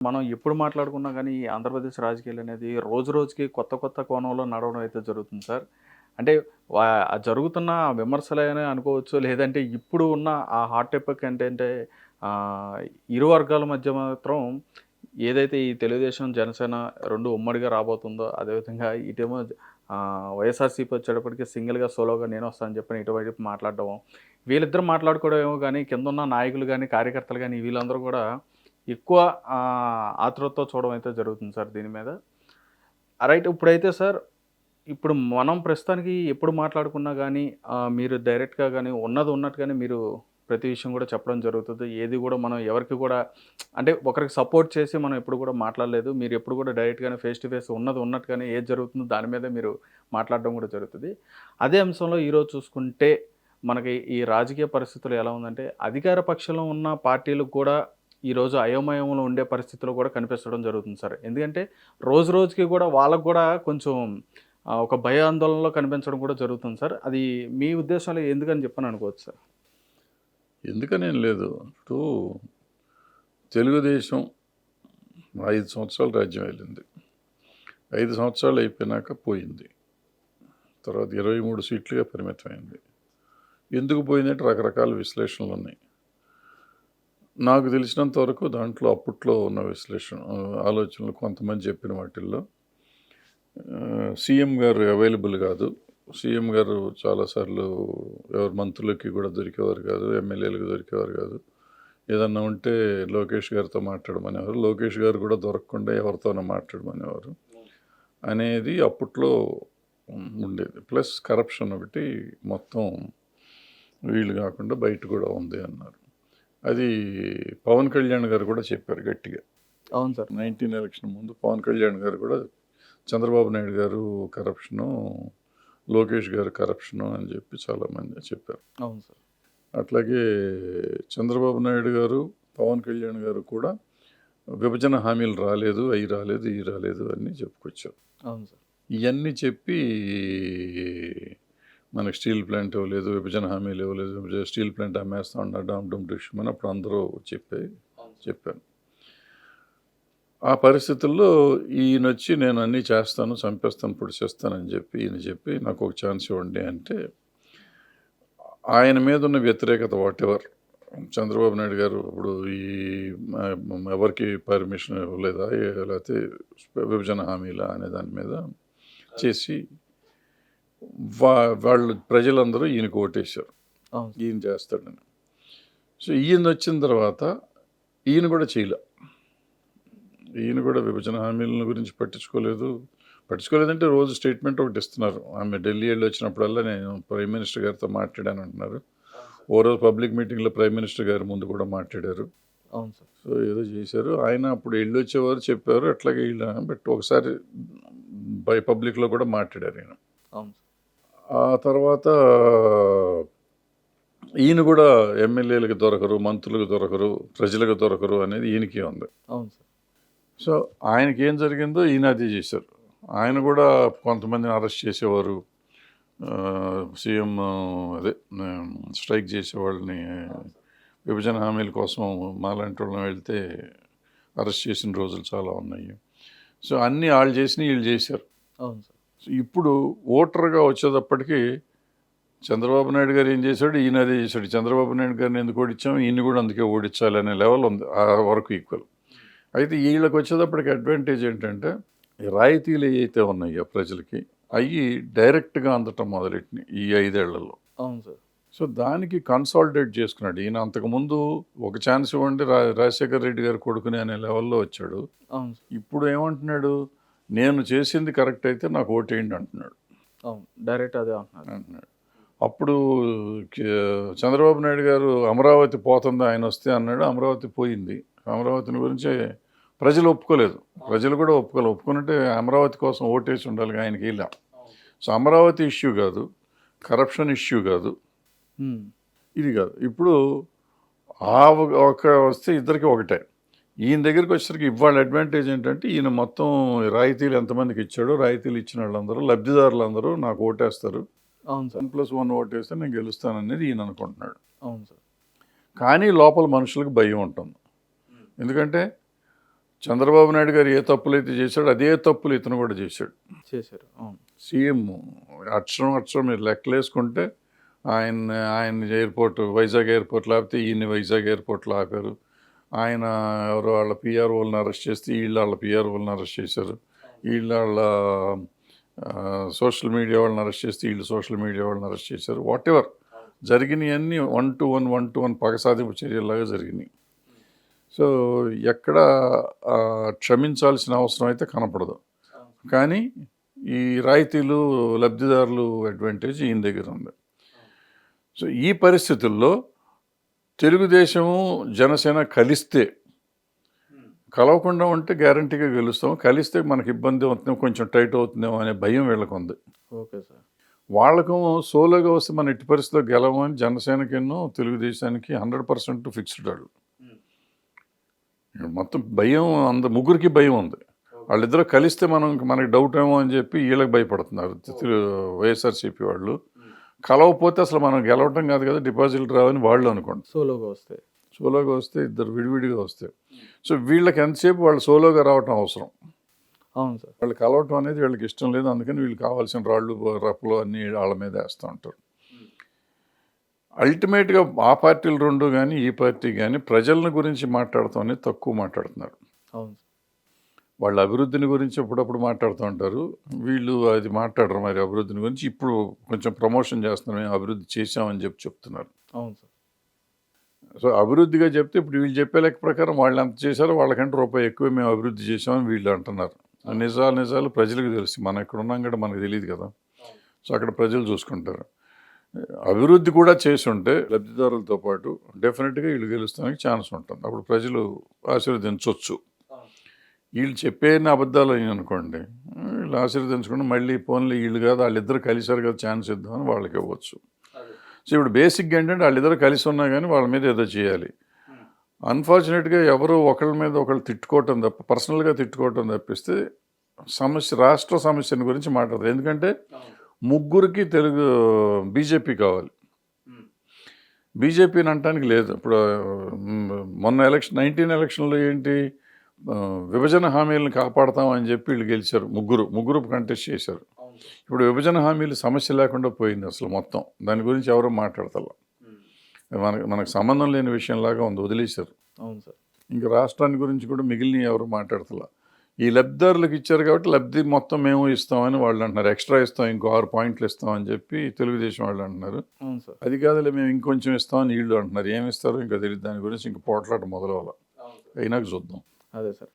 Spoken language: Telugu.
మనం ఎప్పుడు మాట్లాడుకున్నా కానీ ఈ ఆంధ్రప్రదేశ్ రాజకీయాలు అనేది రోజు రోజుకి కొత్త కొత్త కోణంలో నడవడం అయితే జరుగుతుంది సార్. అంటే జరుగుతున్న విమర్శలైనా అనుకోవచ్చు లేదంటే ఇప్పుడు ఉన్న ఆ హాట్ టాపిక్ ఏంటంటే ఇరు వర్గాల మధ్య మాత్రం ఏదైతే ఈ తెలుగుదేశం జనసేన రెండు ఉమ్మడిగా రాబోతుందో అదేవిధంగా ఇటేమో వైఎస్ఆర్సీపీ వచ్చేటప్పటికి సింగిల్గా సోలోగా నేను వస్తానని చెప్పని ఇటువైపు మాట్లాడడం వీళ్ళిద్దరు మాట్లాడుకోవడం ఏమో కానీ కింద ఉన్న నాయకులు కానీ కార్యకర్తలు కానీ వీళ్ళందరూ కూడా ఎక్కువ ఆతృతతో చూడడం అయితే జరుగుతుంది సార్ దీని మీద. రైట్ ఇప్పుడైతే సార్ ఇప్పుడు మనం ప్రస్తుతానికి ఎప్పుడు మాట్లాడుకున్నా కానీ మీరు డైరెక్ట్గా కానీ ఉన్నది ఉన్నట్టు కానీ మీరు ప్రతి విషయం కూడా చెప్పడం జరుగుతుంది. ఏది కూడా మనం ఎవరికి కూడా అంటే ఒకరికి సపోర్ట్ చేసి మనం ఎప్పుడు కూడా మాట్లాడలేదు. మీరు ఎప్పుడు కూడా డైరెక్ట్గానే ఫేస్ టు ఫేస్ ఉన్నది ఉన్నట్టుగానే ఏది జరుగుతుందో దాని మీద మీరు మాట్లాడడం కూడా జరుగుతుంది. అదే అంశంలో ఈరోజు చూసుకుంటే మనకి ఈ రాజకీయ పరిస్థితులు ఎలా ఉందంటే అధికార పక్షంలో ఉన్న పార్టీలకు కూడా ఈరోజు అయోమయంలో ఉండే పరిస్థితిలో కూడా కనిపించడం జరుగుతుంది సార్. ఎందుకంటే రోజు రోజుకి కూడా వాళ్ళకు కూడా కొంచెం ఒక ఒక భయాందోళనలో కనిపించడం కూడా జరుగుతుంది సార్. అది మీ ఉద్దేశంలో ఎందుకని చెప్పని అనుకోవచ్చు సార్? ఎందుకనేం లేదు. ఇప్పుడు తెలుగుదేశం ఐదు సంవత్సరాలు రాజ్యం వెళ్ళింది ఐదు సంవత్సరాలు అయిపోయినాక పోయింది. తర్వాత ఇరవై మూడు సీట్లుగా పరిమితమైంది. ఎందుకు పోయిందంటే రకరకాల విశ్లేషణలు ఉన్నాయి. నాకు తెలిసినంత వరకు దాంట్లో అప్పట్లో ఉన్న విశ్లేషణ ఆలోచనలు కొంతమంది చెప్పిన వాటిల్లో సీఎం గారు అవైలబుల్ కాదు. సీఎం గారు చాలాసార్లు ఎవరు మంత్రులకి కూడా దొరికేవారు కాదు ఎమ్మెల్యేలకు దొరికేవారు కాదు. ఏదన్నా ఉంటే లోకేష్ గారితో మాట్లాడమనేవారు. లోకేష్ గారు కూడా దొరకకుండా ఎవరితోనో మాట్లాడమనేవారు. అనేది అప్పట్లో ఉండేది. ప్లస్ కరప్షన్ ఒకటి మొత్తం వీళ్ళు కాకుండా బయట కూడా ఉంది అన్నారు. అది పవన్ కళ్యాణ్ గారు కూడా చెప్పారు గట్టిగా. అవును సార్. నైన్టీన్ ఎలక్షన్ ముందు పవన్ కళ్యాణ్ గారు కూడా చంద్రబాబు నాయుడు గారు కరప్షను లోకేష్ గారు కరప్షను అని చెప్పి చాలామంది చెప్పారు. అవును సార్. అట్లాగే చంద్రబాబు నాయుడు గారు పవన్ కళ్యాణ్ గారు కూడా విభజన హామీలు రాలేదు అవి రాలేదు ఇవి రాలేదు అని చెప్పుకొచ్చారు. అవును సార్. ఇవన్నీ చెప్పి మనకి స్టీల్ ప్లాంట్ ఇవ్వలేదు విభజన హామీలు ఇవ్వలేదు స్టీల్ ప్లాంట్ అమ్మేస్తా ఉన్నా డామ్ డమ్ డిష్ అని అప్పుడు అందరూ చెప్పే చెప్పాను ఆ పరిస్థితుల్లో ఈయన వచ్చి నేను అన్నీ చేస్తాను చంపేస్తాను పొడి చేస్తానని చెప్పి ఈయన చెప్పి నాకు ఒక ఛాన్స్ ఇవ్వండి అంటే ఆయన మీద ఉన్న వ్యతిరేకత వాట్ ఎవర్ చంద్రబాబు నాయుడు గారు ఇప్పుడు ఈ ఎవరికి పర్మిషన్ ఇవ్వలేదా లేకపోతే విభజన హామీలా అనే దాని మీద చేసి వా వాళ్ళు ప్రజలందరూ ఈయనకు ఓటేశారు. ఈయన చేస్తాడని. సో ఈయన వచ్చిన తర్వాత ఈయన కూడా చేయలే. ఈయన కూడా విభజన హామీల గురించి పట్టించుకోలేదు. పట్టించుకోలేదంటే రోజు స్టేట్మెంట్ ఒకటి ఇస్తున్నారు. ఆమె ఢిల్లీ వెళ్ళి వచ్చినప్పుడల్లా నేను ప్రైమ్ మినిస్టర్ గారితో మాట్లాడాను అంటున్నారు. ఓ రోజు పబ్లిక్ మీటింగ్లో ప్రైమ్ మినిస్టర్ గారు ముందు కూడా మాట్లాడారు. అవును సార్. సో ఏదో చేశారు. ఆయన అప్పుడు వెళ్ళి వచ్చేవారు చెప్పారు అట్లాగే వీళ్ళ బట్ ఒకసారి బై పబ్లిక్లో కూడా మాట్లాడారు ఈయన. అవును సార్. ఆ తర్వాత ఈయన కూడా ఎమ్మెల్యేలకు దొరకరు మంత్రులకు దొరకరు ప్రజలకు దొరకరు అనేది ఈయనకి ఉంది. అవును సార్. సో ఆయనకి ఏం జరిగిందో ఈయన అదే చేశారు. ఆయన కూడా కొంతమందిని అరెస్ట్ చేసేవారు. సీఎం అదే స్ట్రైక్ చేసేవాళ్ళని విభజన హామీల కోసం మాలాంటి వాళ్ళని వెళ్తే అరెస్ట్ చేసిన రోజులు చాలా ఉన్నాయి. సో అన్నీ వాళ్ళు చేసినవి వీళ్ళు చేశారు. అవును సార్. ఇప్పుడు ఓటర్గా వచ్చేటప్పటికి చంద్రబాబు నాయుడు గారు ఏం చేశాడు? ఈయన అదే చేశాడు. చంద్రబాబు నాయుడు గారిని ఎందుకు ఓడించాం? ఈయన కూడా అందుకే ఓడించాలి అనే లెవెల్ ఉంది. ఆ వరకు ఈక్వల్ అయితే వీళ్ళకి వచ్చేటప్పటికి అడ్వాంటేజ్ ఏంటంటే రాయితీలు ఏవైతే ఉన్నాయో ప్రజలకి అవి డైరెక్ట్గా అందటం మొదలెట్టినాయి ఈ ఐదేళ్ళలో. అవును సార్. సో దానికి కన్సాలిడేట్ చేసుకున్నాడు. ఈయన అంతకుముందు ఒక ఛాన్స్ ఇవ్వండి రా రాజశేఖర్ రెడ్డి గారు కొడుకుని అనే లెవెల్లో వచ్చాడు. ఇప్పుడు ఏమంటున్నాడు? నేను చేసింది కరెక్ట్ అయితే నాకు ఓటేయండి అంటున్నాడు. అవును డైరెక్ట్ అదే అంటున్నారు అంటున్నాడు. అప్పుడు చంద్రబాబు నాయుడు గారు అమరావతి పోతుంది ఆయన వస్తే అన్నాడు అమరావతి పోయింది. అమరావతిని గురించి ప్రజలు ఒప్పుకోలేదు. ప్రజలు కూడా ఒప్పుకోలేదు ఒప్పుకున్నట్టే అమరావతి కోసం ఓటేసి ఉండాలి ఆయనకి ఇలా సో అమరావతి ఇష్యూ కాదు కరప్షన్ ఇష్యూ కాదు. ఇది కాదు. ఇప్పుడు ఆ ఒక వస్తే ఇద్దరికి ఒకటే. ఈయన దగ్గరికి వచ్చేసరికి ఇవాళ అడ్వాంటేజ్ ఏంటంటే ఈయన మొత్తం రాయితీలు ఎంతమందికి ఇచ్చాడో రాయితీలు ఇచ్చిన వాళ్ళందరూ లబ్ధిదారులందరూ నాకు ఓటేస్తారు. అవును సార్. వన్ ప్లస్ వన్ ఓటేస్తే నేను గెలుస్తాననేది ఈయన అనుకుంటున్నాడు. అవును సార్. కానీ లోపల మనుషులకు భయం ఉంటుంది. ఎందుకంటే చంద్రబాబు నాయుడు గారు ఏ తప్పులు అయితే చేశాడో అదే తప్పులు ఇతను కూడా చేశాడు. చేశారు. అవును. సీఎం అక్షరం అక్షరం మీరు లెక్కలేసుకుంటే ఆయన ఆయన ఎయిర్పోర్ట్ వైజాగ్ ఎయిర్పోర్ట్ లేకపోతే ఈయన వైజాగ్ ఎయిర్పోర్ట్లో ఆపారు ఆయన ఎవరో వాళ్ళ పిఆర్ఓలను అరెస్ట్ చేస్తే వీళ్ళు వాళ్ళ పిఆర్ఓలను అరెస్ట్ చేశారు. వీళ్ళు వాళ్ళ సోషల్ మీడియా వాళ్ళని అరెస్ట్ చేస్తే వీళ్ళు సోషల్ మీడియా వాళ్ళని అరెస్ట్ చేశారు. Whatever జరిగినవన్నీ one to one one to one పగసాధింపు చర్యలాగా జరిగినాయి. సో ఎక్కడ క్షమించాల్సిన అవసరం అయితే కనపడదు. కానీ ఈ రాయితీలు లబ్ధిదారులు అడ్వాంటేజ్ ఈయన దగ్గర ఉంది. సో ఈ పరిస్థితుల్లో తెలుగుదేశము జనసేన కలిస్తే కలవకుండా ఉంటే గ్యారంటీగా గెలుస్తాం. కలిస్తే మనకి ఇబ్బంది అవుతుందేమో కొంచెం టైట్ అవుతుందేమో అనే భయం వీళ్ళకు ఉంది ఓకే సార్. వాళ్ళకు సోలోగా వస్తే మన ఎట్టి పరిస్థితిలో గెలవని జనసేనకిన్నో తెలుగుదేశానికి హండ్రెడ్ పర్సెంట్ ఫిక్స్డ్ వాళ్ళు. మొత్తం భయం అంద ముగ్గురికి భయం ఉంది. వాళ్ళిద్దరూ కలిస్తే మనం మనకి డౌట్ ఏమో అని చెప్పి వీళ్ళకి భయపడుతున్నారు. వైఎస్ఆర్సీపీ వాళ్ళు. కలవకపోతే అసలు మనం గెలవటం కాదు కదా డిపాజిట్లు రావని వాళ్ళు అనుకోండి. సోలోగా వస్తే. సోలోగా వస్తే ఇద్దరు విడివిడిగా వస్తాయి సో వీళ్ళకి ఎంతసేపు వాళ్ళు సోలోగా రావటం అవసరం? అవును సార్. వాళ్ళు కలవటం అనేది వీళ్ళకి ఇష్టం లేదు అందుకని వీళ్ళు కావాల్సిన రాళ్ళు రప్పలు అన్నీ వాళ్ళ మీద వేస్తూ ఉంటారు. అల్టిమేట్గా ఆ పార్టీలు రెండు కానీ ఈ పార్టీ కానీ ప్రజల గురించి మాట్లాడతాం అనేది తక్కువ మాట్లాడుతున్నారు. అవును సార్. వాళ్ళ అభివృద్ధిని గురించి అప్పుడప్పుడు మాట్లాడుతూ ఉంటారు. వీళ్ళు అది మాట్లాడరు మరి అభివృద్ధిని గురించి. ఇప్పుడు కొంచెం ప్రమోషన్ చేస్తున్నాం అభివృద్ధి చేశామని చెప్పి చెప్తున్నారు. అవును సార్. సో అభివృద్ధిగా చెప్తే ఇప్పుడు వీళ్ళు చెప్పే లెక్క ప్రకారం వాళ్ళు ఎంత చేశారో వాళ్ళకంటే రూపాయి ఎక్కువ మేము అభివృద్ధి చేసామని వీళ్ళు అంటున్నారు. నిజాలు నిజాలు ప్రజలకు తెలుసు. మనం ఇక్కడ ఉన్నాం కూడా మనకు తెలియదు కదా. సో అక్కడ ప్రజలు చూసుకుంటారు. అభివృద్ధి కూడా చేసి ఉంటే లబ్ధిదారులతో పాటు డెఫినెట్గా వీళ్ళు గెలుస్తానికి ఛాన్స్ ఉంటుంది. అప్పుడు ప్రజలు ఆశీర్వదించవచ్చు వీళ్ళు చెప్పేని అబద్ధాలు అయ్యి అనుకోండి వీళ్ళు ఆశీర్వదించకుండా మళ్ళీ ఫోన్లు వీళ్ళు కాదు వాళ్ళిద్దరు కలిసారు కదా ఛాన్స్ ఇద్దామని వాళ్ళకి ఇవ్వచ్చు. సో ఇప్పుడు బేసిక్గా ఏంటంటే వాళ్ళిద్దరు కలిసి ఉన్నా కానీ వాళ్ళ మీద ఏదో చేయాలి. అన్ఫార్చునేట్గా ఎవరు ఒకళ్ళ మీద ఒకళ్ళు తిట్టుకోవటం తప్ప పర్సనల్గా తిట్టుకోవటం తప్పిస్తే సమస్య రాష్ట్ర సమస్యను గురించి మాట్లాడతారు ఎందుకంటే ముగ్గురికి తెలుగు బీజేపీ కావాలి. బీజేపీని అనటానికి లేదు. ఇప్పుడు మొన్న ఎలక్షన్ నైన్టీన్ ఎలక్షన్లో ఏంటి విభజన హామీలను కాపాడతామని చెప్పి వీళ్ళు గెలిచారు. ముగ్గురు ముగ్గురు కంటెస్ట్ చేశారు. ఇప్పుడు విభజన హామీలు సమస్య లేకుండా పోయింది అసలు మొత్తం. దాని గురించి ఎవరు మాట్లాడతారు మనకు మనకు సంబంధం లేని విషయంలాగా ఉంది వదిలేశారు. అవును సార్. ఇంకా రాష్ట్రాన్ని గురించి కూడా మిగిలిన ఎవరు మాట్లాడతలా? ఈ లబ్ధిదారులకు ఇచ్చారు కాబట్టి లబ్ధి మొత్తం మేము ఇస్తామని వాళ్ళు అంటున్నారు. ఎక్స్ట్రా ఇస్తాం ఇంకో ఆరు పాయింట్లు ఇస్తామని చెప్పి తెలుగుదేశం వాళ్ళు అంటున్నారు. అది కాదులే మేము ఇంకొంచెం ఇస్తామని వీళ్ళు అంటున్నారు. ఏమి ఇస్తారో? ఇంకా తెలియదు. దాని గురించి ఇంక పోట్లాట మొదలవ్వాలి. అయినాక చూద్దాం. అదే సార్